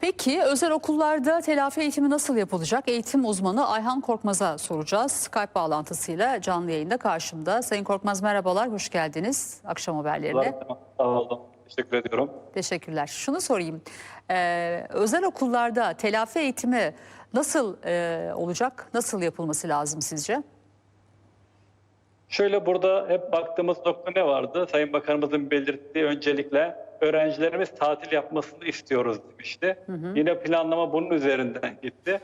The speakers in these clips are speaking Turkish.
Peki özel okullarda telafi eğitimi nasıl yapılacak? Eğitim uzmanı Ayhan Korkmaz'a soracağız. Skype bağlantısıyla canlı yayında karşımda. Sayın Korkmaz merhabalar, hoş geldiniz akşam haberlerine. Sağ olun. Teşekkür ediyorum. Teşekkürler. Şunu sorayım. Ee, özel okullarda telafi eğitimi nasıl e, olacak? Nasıl yapılması lazım sizce? Şöyle burada hep baktığımız nokta ne vardı? Sayın Bakanımızın belirttiği öncelikle öğrencilerimiz tatil yapmasını istiyoruz demişti. Yine planlama bunun üzerinden gitti.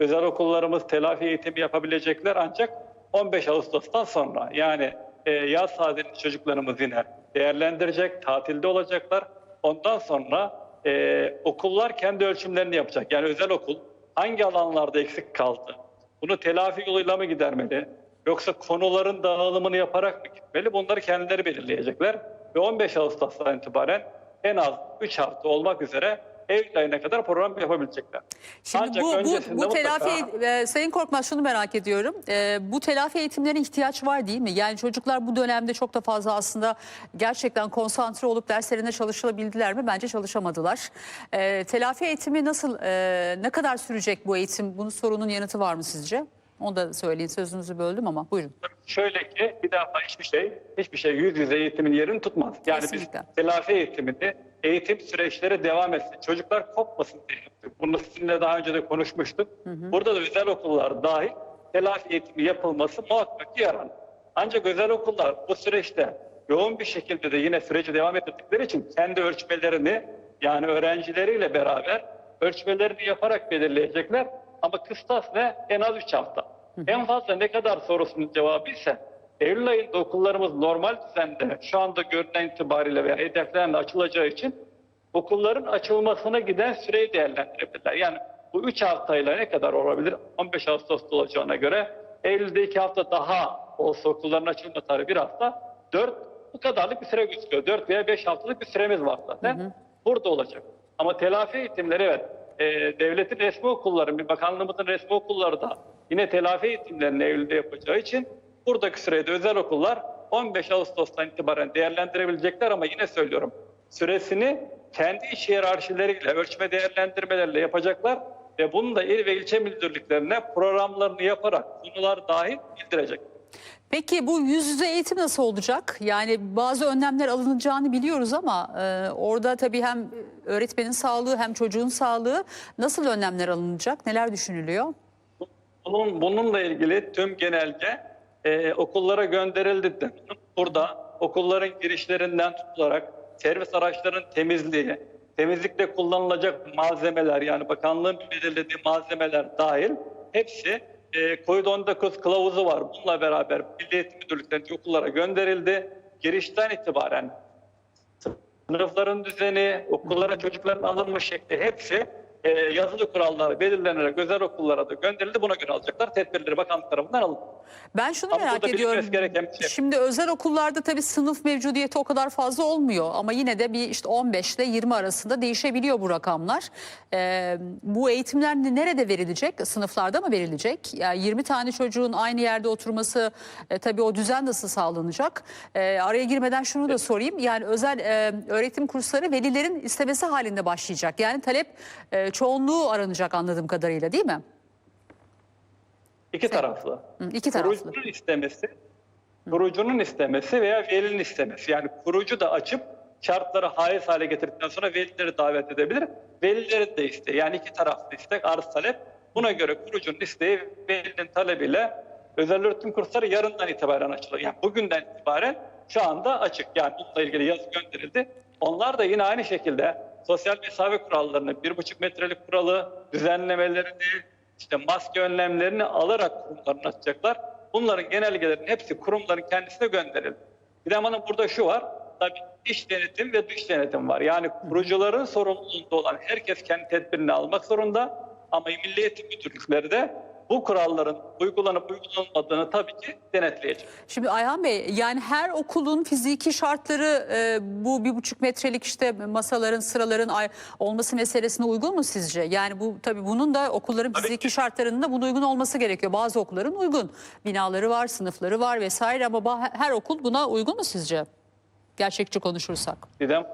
Özel okullarımız telafi eğitimi yapabilecekler ancak 15 Ağustos'tan sonra yani e, yaz tatilini çocuklarımız yine değerlendirecek, tatilde olacaklar. Ondan sonra e, okullar kendi ölçümlerini yapacak. Yani özel okul hangi alanlarda eksik kaldı? Bunu telafi yoluyla mı gidermeli? Yoksa konuların dağılımını yaparak mı gitmeli? Bunları kendileri belirleyecekler. Ve 15 Ağustos'tan itibaren en az 3 hafta olmak üzere Eylül ayına kadar program yapabilecekler. Şimdi Ancak bu, bu, bu telafi, mutlaka- e, Sayın Korkmaz şunu merak ediyorum. E, bu telafi eğitimlerine ihtiyaç var değil mi? Yani çocuklar bu dönemde çok da fazla aslında gerçekten konsantre olup derslerine çalışabildiler mi? Bence çalışamadılar. E, telafi eğitimi nasıl, e, ne kadar sürecek bu eğitim? Bunun sorunun yanıtı var mı sizce? Onu da söyleyin sözünüzü böldüm ama buyurun. Şöyle ki bir defa hiçbir şey, hiçbir şey yüz yüze eğitimin yerini tutmaz. Yani Kesinlikle. biz telafi eğitimini, eğitim süreçleri devam etsin. Çocuklar kopmasın diye yaptık. Bunu sizinle daha önce de konuşmuştuk. Burada da özel okullar dahil telafi eğitimi yapılması muhakkak ki yarar. Ancak özel okullar bu süreçte yoğun bir şekilde de yine süreci devam ettirdikleri için kendi ölçmelerini yani öğrencileriyle beraber ölçmelerini yaparak belirleyecekler. Ama kıstas ne? En az 3 hafta. En fazla ne kadar sorusunun cevabı ise Eylül ayında okullarımız normal düzende şu anda görünen itibariyle veya hedeflerle açılacağı için okulların açılmasına giden süreyi değerlendirebilirler. Yani bu 3 haftayla ne kadar olabilir? 15 Ağustos'ta olacağına göre Eylül'de 2 hafta daha olsa okulların açılma tarihi bir hafta 4 bu kadarlık bir süre gözüküyor. 4 veya 5 haftalık bir süremiz var zaten. Burada olacak. Ama telafi eğitimleri evet e, devletin resmi okulları, bir bakanlığımızın resmi okulları da yine telafi eğitimlerini Eylül'de yapacağı için buradaki sürede özel okullar 15 Ağustos'tan itibaren değerlendirebilecekler ama yine söylüyorum süresini kendi iş hiyerarşileriyle, ölçme değerlendirmelerle yapacaklar ve bunu da il ve ilçe müdürlüklerine programlarını yaparak konular dahil bildirecek. Peki bu yüz yüze eğitim nasıl olacak? Yani bazı önlemler alınacağını biliyoruz ama e, orada tabii hem öğretmenin sağlığı hem çocuğun sağlığı nasıl önlemler alınacak? Neler düşünülüyor? Bunun, bununla ilgili tüm genelge e, okullara gönderildi. de. Burada okulların girişlerinden tutularak servis araçlarının temizliği, temizlikte kullanılacak malzemeler yani bakanlığın belirlediği malzemeler dahil hepsi e, COVID-19 kılavuzu var. Bununla beraber Milli Eğitim Müdürlüklerinin okullara gönderildi. Girişten itibaren sınıfların düzeni, okullara çocukların alınma şekli hepsi e, yazılı kurallar belirlenerek özel okullara da gönderildi. Buna göre alacaklar. Tedbirleri bakanlık tarafından alındı. Ben şunu Ama merak ediyorum. bilinmesi gereken bir şey. Şimdi özel okullarda tabii sınıf mevcudiyeti o kadar fazla olmuyor ama yine de bir işte 15 ile 20 arasında değişebiliyor bu rakamlar. Ee, bu eğitimler ne- nerede verilecek? Sınıflarda mı verilecek? Yani 20 tane çocuğun aynı yerde oturması e, tabii o düzen nasıl sağlanacak? Ee, araya girmeden şunu da sorayım. Yani özel e, öğretim kursları velilerin istemesi halinde başlayacak. Yani talep e, çoğunluğu aranacak anladığım kadarıyla değil mi? İki taraflı. Hı, iki taraflı. Kurucunun istemesi, kurucunun istemesi veya velinin istemesi. Yani kurucu da açıp şartları haiz hale getirdikten sonra velileri davet edebilir. Velileri de iste. Yani iki taraflı istek, arz talep. Buna göre kurucunun isteği velinin talebiyle özel öğretim kursları yarından itibaren açılıyor. Yani bugünden itibaren şu anda açık. Yani bununla ilgili yazı gönderildi. Onlar da yine aynı şekilde sosyal mesafe kurallarını, bir buçuk metrelik kuralı, düzenlemelerini, işte maske önlemlerini alarak kurumlarını açacaklar. Bunların genelgelerinin hepsi kurumların kendisine gönderildi. Bir de ama burada şu var, tabii iç denetim ve dış denetim var. Yani kurucuların sorumluluğunda olan herkes kendi tedbirini almak zorunda ama Milli Eğitim Müdürlükleri de bu kuralların uygulanıp uygulanmadığını tabii ki denetleyecek. Şimdi Ayhan Bey yani her okulun fiziki şartları e, bu bir buçuk metrelik işte masaların sıraların ay- olması meselesine uygun mu sizce? Yani bu tabii bunun da okulların Tabii fiziki ki. şartlarının da buna uygun olması gerekiyor. Bazı okulların uygun binaları var sınıfları var vesaire ama ba- her okul buna uygun mu sizce? Gerçekçi konuşursak. Didem,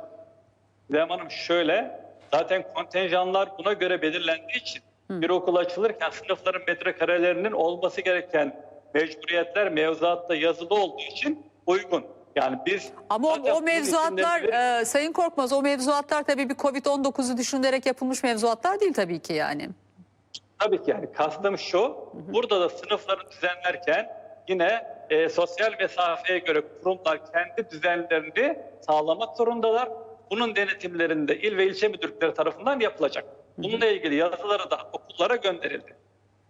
Didem Hanım şöyle, Zaten kontenjanlar buna göre belirlendiği için bir okul açılırken sınıfların metrekarelerinin olması gereken mecburiyetler mevzuatta yazılı olduğu için uygun. Yani biz Ama o, mevzuatlar e, Sayın Korkmaz o mevzuatlar tabii bir Covid-19'u düşünülerek yapılmış mevzuatlar değil tabii ki yani. Tabii ki yani kastım şu, burada da sınıfları düzenlerken yine e, sosyal mesafeye göre kurumlar kendi düzenlerini sağlamak zorundalar. Bunun denetimlerinde de il ve ilçe müdürlükleri tarafından yapılacak. Bununla ilgili yazıları da okullara gönderildi.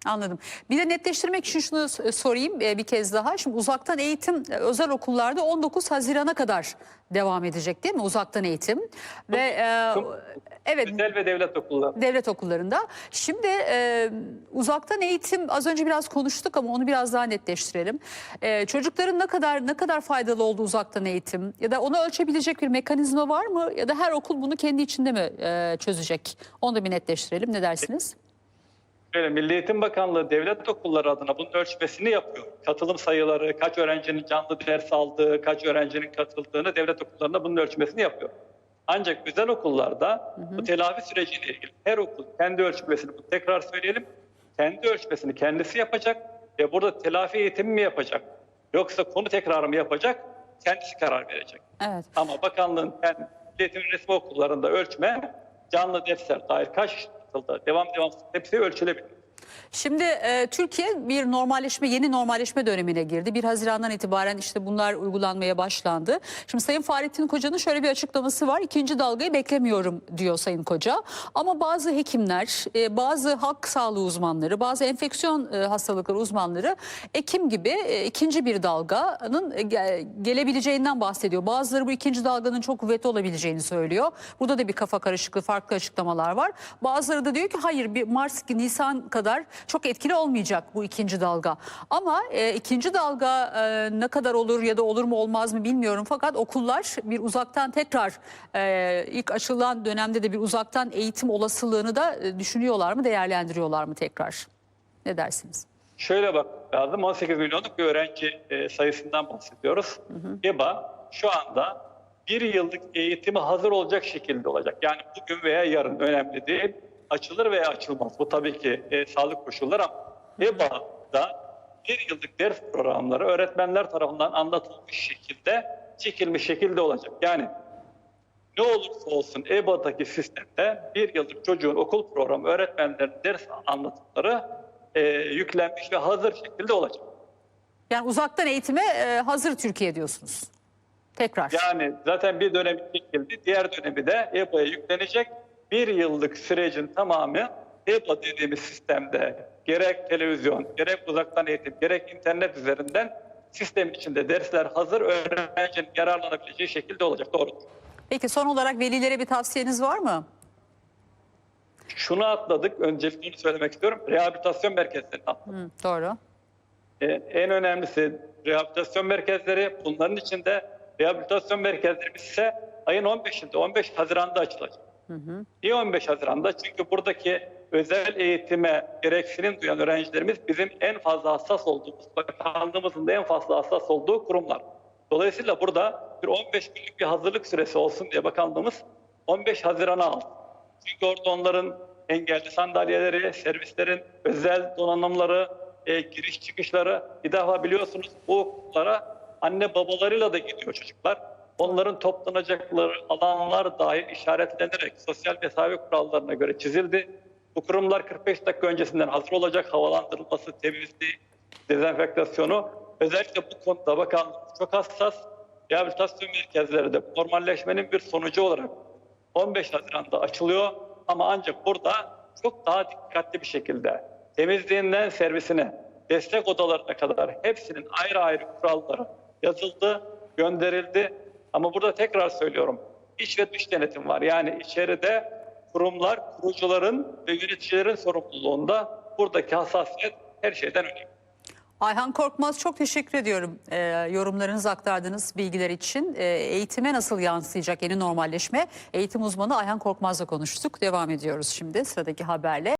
Anladım. Bir de netleştirmek için şunu sorayım e, bir kez daha. Şimdi uzaktan eğitim e, özel okullarda 19 Haziran'a kadar devam edecek değil mi uzaktan eğitim? Ve e, evet Özel ve devlet okulları. devlet okullarında. Şimdi e, uzaktan eğitim az önce biraz konuştuk ama onu biraz daha netleştirelim. E, çocukların ne kadar ne kadar faydalı olduğu uzaktan eğitim ya da onu ölçebilecek bir mekanizma var mı ya da her okul bunu kendi içinde mi e, çözecek? Onu da bir netleştirelim. Ne dersiniz? Şöyle, Milli Eğitim Bakanlığı devlet okulları adına bunun ölçmesini yapıyor. Katılım sayıları, kaç öğrencinin canlı ders aldığı, kaç öğrencinin katıldığını devlet okullarında bunun ölçmesini yapıyor. Ancak özel okullarda bu telafi süreciyle ilgili her okul kendi ölçmesini, bu tekrar söyleyelim, kendi ölçmesini kendisi yapacak ve burada telafi eğitimi mi yapacak yoksa konu tekrarı mı yapacak kendisi karar verecek. Evet. Ama bakanlığın kendi Eğitim resmi okullarında ölçme canlı dersler dair kaç katıldı, devam devam hepsi ölçülebilir. Şimdi e, Türkiye bir normalleşme, yeni normalleşme dönemine girdi. 1 Haziran'dan itibaren işte bunlar uygulanmaya başlandı. Şimdi Sayın Fahrettin Koca'nın şöyle bir açıklaması var. İkinci dalgayı beklemiyorum diyor Sayın Koca. Ama bazı hekimler, e, bazı halk sağlığı uzmanları, bazı enfeksiyon e, hastalıkları uzmanları Ekim gibi e, ikinci bir dalganın e, ge- gelebileceğinden bahsediyor. Bazıları bu ikinci dalganın çok kuvvetli olabileceğini söylüyor. Burada da bir kafa karışıklığı, farklı açıklamalar var. Bazıları da diyor ki hayır bir Mart, Nisan kadar çok etkili olmayacak bu ikinci dalga. Ama e, ikinci dalga e, ne kadar olur ya da olur mu olmaz mı bilmiyorum. Fakat okullar bir uzaktan tekrar e, ilk açılan dönemde de bir uzaktan eğitim olasılığını da e, düşünüyorlar mı, değerlendiriyorlar mı tekrar? Ne dersiniz? Şöyle bak lazım 18 milyonluk bir öğrenci e, sayısından bahsediyoruz. EBA şu anda bir yıllık eğitime hazır olacak şekilde olacak. Yani bugün veya yarın önemli değil. Açılır veya açılmaz. Bu tabii ki e, sağlık koşulları ama EBA'da bir yıllık ders programları öğretmenler tarafından anlatılmış şekilde çekilmiş şekilde olacak. Yani ne olursa olsun EBA'daki sistemde bir yıllık çocuğun okul programı öğretmenlerin ders anlatımları e, yüklenmiş ve hazır şekilde olacak. Yani uzaktan eğitime e, hazır Türkiye diyorsunuz. Tekrar. Yani zaten bir dönemi çekildi, diğer dönemi de EBA'ya yüklenecek. Bir yıllık sürecin tamamı EBA dediğimiz sistemde gerek televizyon, gerek uzaktan eğitim, gerek internet üzerinden sistem içinde dersler hazır, öğrencinin yararlanabileceği şekilde olacak. Doğru. Peki son olarak velilere bir tavsiyeniz var mı? Şunu atladık, öncelikle onu söylemek istiyorum. Rehabilitasyon merkezlerini atladık. Hı, doğru. Ee, en önemlisi rehabilitasyon merkezleri. Bunların içinde rehabilitasyon merkezlerimiz ise ayın 15'inde, 15 Haziran'da açılacak. Niye 15 Haziran'da? Çünkü buradaki özel eğitime gereksinim duyan öğrencilerimiz bizim en fazla hassas olduğumuz, bakanlığımızın da en fazla hassas olduğu kurumlar. Dolayısıyla burada bir 15 günlük bir hazırlık süresi olsun diye bakanlığımız 15 Haziran'a aldı. Çünkü orada onların engelli sandalyeleri, servislerin özel donanımları, e, giriş çıkışları bir defa biliyorsunuz bu okullara anne babalarıyla da gidiyor çocuklar. Onların toplanacakları alanlar dahil işaretlenerek sosyal mesafe kurallarına göre çizildi. Bu kurumlar 45 dakika öncesinden hazır olacak havalandırılması, temizliği, dezenfektasyonu. Özellikle bu konuda bakanlığımız çok hassas. Rehabilitasyon merkezleri de normalleşmenin bir sonucu olarak 15 Haziran'da açılıyor ama ancak burada çok daha dikkatli bir şekilde temizliğinden servisine, destek odalarına kadar hepsinin ayrı ayrı kuralları yazıldı, gönderildi. Ama burada tekrar söylüyorum, iç ve dış denetim var. Yani içeride kurumlar, kurucuların ve yöneticilerin sorumluluğunda buradaki hassasiyet her şeyden önemli. Ayhan Korkmaz çok teşekkür ediyorum e, yorumlarınızı aktardığınız bilgiler için. E, eğitime nasıl yansıyacak yeni normalleşme? Eğitim uzmanı Ayhan Korkmaz'la konuştuk. Devam ediyoruz şimdi sıradaki haberle.